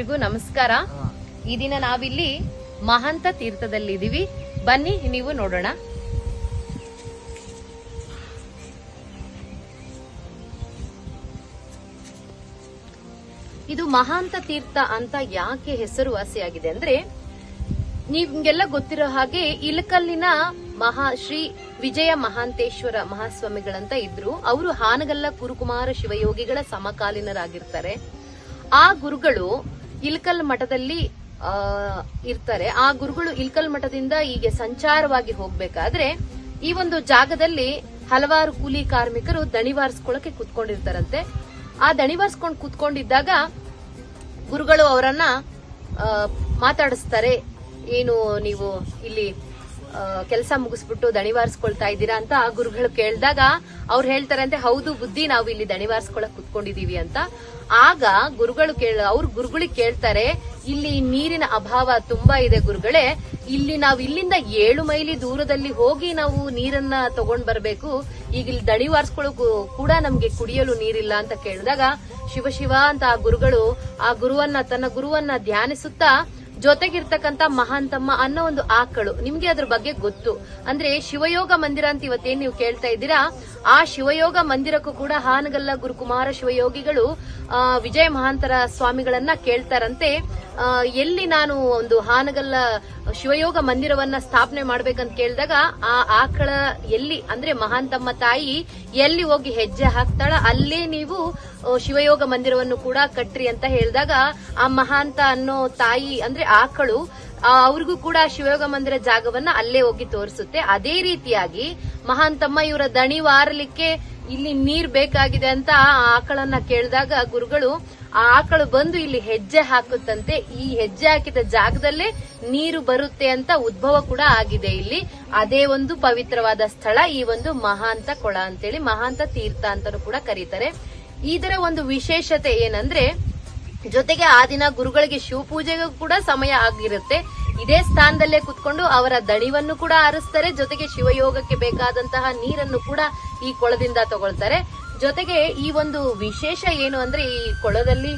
ನಮಸ್ಕಾರ. ಈ ದಿನ ನಾವಿಲ್ಲಿ ಮಹಂತ ತೀರ್ಥದಲ್ಲಿ ಇದೀವಿ ಬನ್ನಿ, ನೀವು ನೋಡೋಣ. ಇದು ಮಹಾಂತ ತೀರ್ಥ ಅಂತ ಯಾಕೆ ಹೆಸರುವಾಸಿಯಾಗಿದೆ ಅಂದ್ರೆ, ನಿಮ್ಗೆಲ್ಲ ಗೊತ್ತಿರೋ ಹಾಗೆ ಇಲಕಲ್ಲಿನ ಮಹಾ ಶ್ರೀ ವಿಜಯ ಮಹಾಂತೇಶ್ವರ ಮಹಾಸ್ವಾಮಿಗಳಂತ ಇದ್ರು. ಅವರು ಹಾನಗಲ್ಲ ಕುರುಕುಮಾರ ಶಿವಯೋಗಿಗಳ ಸಮಕಾಲೀನರಾಗಿರ್ತಾರೆ. ಆ ಗುರುಗಳು ಇಲ್ಕಲ್ ಮಠದಲ್ಲಿ ಇರ್ತಾರೆ. ಆ ಗುರುಗಳು ಇಲ್ಕಲ್ ಮಠದಿಂದ ಹೀಗೆ ಸಂಚಾರವಾಗಿ ಹೋಗ್ಬೇಕಾದ್ರೆ ಈ ಒಂದು ಜಾಗದಲ್ಲಿ ಹಲವಾರು ಕೂಲಿ ಕಾರ್ಮಿಕರು ದಣಿವಾರಿಸ್ಕೊಳಕ್ಕೆ ಕುತ್ಕೊಂಡಿರ್ತಾರಂತೆ. ಆ ದಣಿವಾರಿಸ್ಕೊಂಡು ಕುತ್ಕೊಂಡಿದ್ದಾಗ ಗುರುಗಳು ಅವರನ್ನ ಮಾತಾಡಿಸ್ತಾರೆ. ಏನು ನೀವು ಇಲ್ಲಿ ಕೆಲಸ ಮುಗಿಸ್ಬಿಟ್ಟು ದಣಿವಾರಿಸ್ಕೊಳ್ತಾ ಇದ್ದೀರಾ ಅಂತ ಆ ಗುರುಗಳು ಕೇಳಿದಾಗ ಅವ್ರು ಅಂತೆ ಹೌದು ಬುದ್ಧಿ, ನಾವು ಇಲ್ಲಿ ದಣಿವಾರಿಸ್ಕೊಳಕ್ ಕುತ್ಕೊಂಡಿದೀವಿ ಅಂತ. ಆಗ ಗುರುಗಳು ಕೇಳ, ಅವ್ರ ಗುರುಗಳಿಗೆ ಕೇಳ್ತಾರೆ, ಇಲ್ಲಿ ನೀರಿನ ಅಭಾವ ತುಂಬಾ ಇದೆ ಗುರುಗಳೇ, ಇಲ್ಲಿ ನಾವು ಇಲ್ಲಿಂದ ಏಳು ಮೈಲಿ ದೂರದಲ್ಲಿ ಹೋಗಿ ನಾವು ನೀರನ್ನ ತಗೊಂಡ್ ಬರ್ಬೇಕು. ಈಗ ಇಲ್ಲಿ ದಣಿವಾರಿಸ್ಕೊಳ್ಳೋಕು ಕೂಡ ನಮ್ಗೆ ಕುಡಿಯಲು ನೀರಿಲ್ಲ ಅಂತ ಕೇಳಿದಾಗ ಶಿವ ಶಿವ ಅಂತ ಆ ಗುರುಗಳು ಆ ಗುರುವನ್ನ, ತನ್ನ ಗುರುವನ್ನ ಧ್ಯಾನಿಸುತ್ತಾ ಜೊತೆಗಿರ್ತಕ್ಕಂತ ಮಹಾಂತಮ್ಮ ಅನ್ನೋ ಒಂದು ಆಕಳು ನಿಮ್ಗೆ ಅದ್ರ ಬಗ್ಗೆ ಗೊತ್ತು. ಅಂದ್ರೆ ಶಿವಯೋಗ ಮಂದಿರ ಅಂತ ಇವತ್ತೇನ್ ನೀವು ಕೇಳ್ತಾ ಇದ್ದೀರಾ? ಆ ಶಿವಯೋಗ ಮಂದಿರಕ್ಕೂ ಕೂಡ ಹಾನಗಲ್ಲ ಗುರುಕುಮಾರ ಶಿವಯೋಗಿಗಳು ವಿಜಯ ಮಹಾಂತರ ಸ್ವಾಮಿಗಳನ್ನ ಕೇಳ್ತಾರಂತೆ. ಎಲ್ಲಿ ನಾನು ಒಂದು ಹಾನಗಲ್ಲ ಶಿವಯೋಗ ಮಂದಿರವನ್ನ ಸ್ಥಾಪನೆ ಮಾಡ್ಬೇಕಂತ ಕೇಳಿದಾಗ ಆ ಆಕಳ ಎಲ್ಲಿ, ಅಂದ್ರೆ ಮಹಾಂತಮ್ಮ ತಾಯಿ ಎಲ್ಲಿ ಹೋಗಿ ಹೆಜ್ಜೆ ಹಾಕ್ತಾಳ, ಅಲ್ಲೇ ನೀವು ಶಿವಯೋಗ ಮಂದಿರವನ್ನು ಕೂಡ ಕಟ್ರಿ ಅಂತ ಹೇಳಿದಾಗ ಆ ಮಹಾಂತ ಅನ್ನೋ ತಾಯಿ, ಅಂದ್ರೆ ಆಕಳು ಅವ್ರಿಗೂ ಕೂಡ ಶಿವಯೋಗ ಮಂದಿರ ಜಾಗವನ್ನ ಅಲ್ಲೇ ಹೋಗಿ ತೋರಿಸುತ್ತೆ. ಅದೇ ರೀತಿಯಾಗಿ ಮಹಾಂತಮ್ಮ ಇವರ ದಣಿ ವಾರಲಿಕ್ಕೆ ಇಲ್ಲಿ ನೀರ್ ಬೇಕಾಗಿದೆ ಅಂತ ಆ ಆಕಳನ್ನ ಕೇಳಿದಾಗ ಗುರುಗಳು, ಆ ಆಕಳು ಬಂದು ಇಲ್ಲಿ ಹೆಜ್ಜೆ ಹಾಕುತ್ತಂತೆ. ಈ ಹೆಜ್ಜೆ ಹಾಕಿದ ಜಾಗದಲ್ಲೇ ನೀರು ಬರುತ್ತೆ ಅಂತ ಉದ್ಭವ ಕೂಡ ಆಗಿದೆ ಇಲ್ಲಿ. ಅದೇ ಒಂದು ಪವಿತ್ರವಾದ ಸ್ಥಳ, ಈ ಒಂದು ಮಹಾಂತ ಕೊಳ ಅಂತೇಳಿ, ಮಹಾಂತ ತೀರ್ಥ ಅಂತಾನೂ ಕೂಡ ಕರೀತಾರೆ. ಇದರ ಒಂದು ವಿಶೇಷತೆ ಏನಂದ್ರೆ, ಜೊತೆಗೆ ಆ ದಿನ ಗುರುಗಳಿಗೆ ಶಿವಪೂಜೆಗೂ ಕೂಡ ಸಮಯ ಆಗಿರುತ್ತೆ. ಇದೇ ಸ್ಥಾನದಲ್ಲೇ ಕುತ್ಕೊಂಡು ಅವರ ದಣಿವನ್ನು ಕೂಡ ಆರಿಸ್ತಾರೆ. ಜೊತೆಗೆ ಶಿವಯೋಗಕ್ಕೆ ಬೇಕಾದಂತಹ ನೀರನ್ನು ಕೂಡ ಈ ಕೊಳದಿಂದ ತಗೊಳ್ತಾರೆ. ಜೊತೆಗೆ ಈ ಒಂದು ವಿಶೇಷ ಏನು ಅಂದ್ರೆ ಈ ಕೊಳದಲ್ಲಿ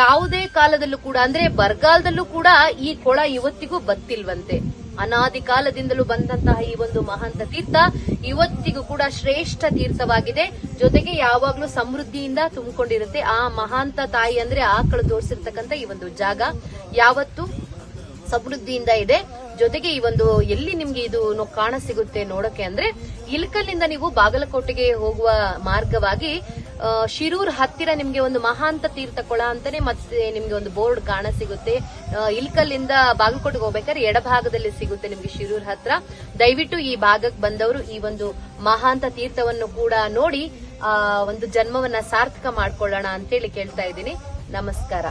ಯಾವುದೇ ಕಾಲದಲ್ಲೂ ಕೂಡ ಅಂದ್ರೆ ಬರಗಾಲದಲ್ಲೂ ಕೂಡ ಈ ಕೊಳ ಇವತ್ತಿಗೂ ಬತ್ತಿಲ್ವಂತೆ. ಅನಾದಿ ಕಾಲದಿಂದಲೂ ಬಂದಂತಹ ಈ ಒಂದು ಮಹಾಂತ ತೀರ್ಥ ಇವತ್ತಿಗೂ ಕೂಡ ಶ್ರೇಷ್ಠ ತೀರ್ಥವಾಗಿದೆ. ಜೊತೆಗೆ ಯಾವಾಗ್ಲೂ ಸಮೃದ್ಧಿಯಿಂದ ತುಂಬಿಕೊಂಡಿರುತ್ತೆ. ಆ ಮಹಾಂತ ತಾಯಿ ಅಂದ್ರೆ ಆಕಳು ತೋರಿಸಿರ್ತಕ್ಕಂಥ ಈ ಒಂದು ಜಾಗ. ಯಾವತ್ತು? ಸಮೃದ್ಧಿಯಿಂದ ಇದೆ. ಜೊತೆಗೆ ಈ ಒಂದು ಎಲ್ಲಿ ನಿಮ್ಗೆ ಇದು ಕಾಣ ಸಿಗುತ್ತೆ ನೋಡಕ್ಕೆ ಅಂದ್ರೆ ಇಲ್ಕಲ್ಲಿಂದ ನೀವು ಬಾಗಲಕೋಟೆಗೆ ಹೋಗುವ ಮಾರ್ಗವಾಗಿ ಶಿರೂರ್ ಹತ್ತಿರ ನಿಮ್ಗೆ ಒಂದು ಮಹಾಂತ ತೀರ್ಥ ಕೊಳ ಅಂತಾನೆ ಮತ್ತೆ ನಿಮ್ಗೆ ಒಂದು ಬೋರ್ಡ್ ಕಾಣ ಸಿಗುತ್ತೆ. ಇಲ್ಕಲ್ಲಿಂದ ಬಾಗಲಕೋಟೆಗೆ ಹೋಗ್ಬೇಕಾದ್ರೆ ಎಡಭಾಗದಲ್ಲಿ ಸಿಗುತ್ತೆ ನಿಮ್ಗೆ ಶಿರೂರ್ ಹತ್ರ. ದಯವಿಟ್ಟು ಈ ಭಾಗಕ್ಕೆ ಬಂದವರು ಈ ಒಂದು ಮಹಾಂತ ತೀರ್ಥವನ್ನು ಕೂಡ ನೋಡಿ ಒಂದು ಜನ್ಮವನ್ನ ಸಾರ್ಥಕ ಮಾಡ್ಕೊಳ್ಳೋಣ ಅಂತೇಳಿ ಕೇಳ್ತಾ ಇದ್ದೀನಿ. ನಮಸ್ಕಾರ.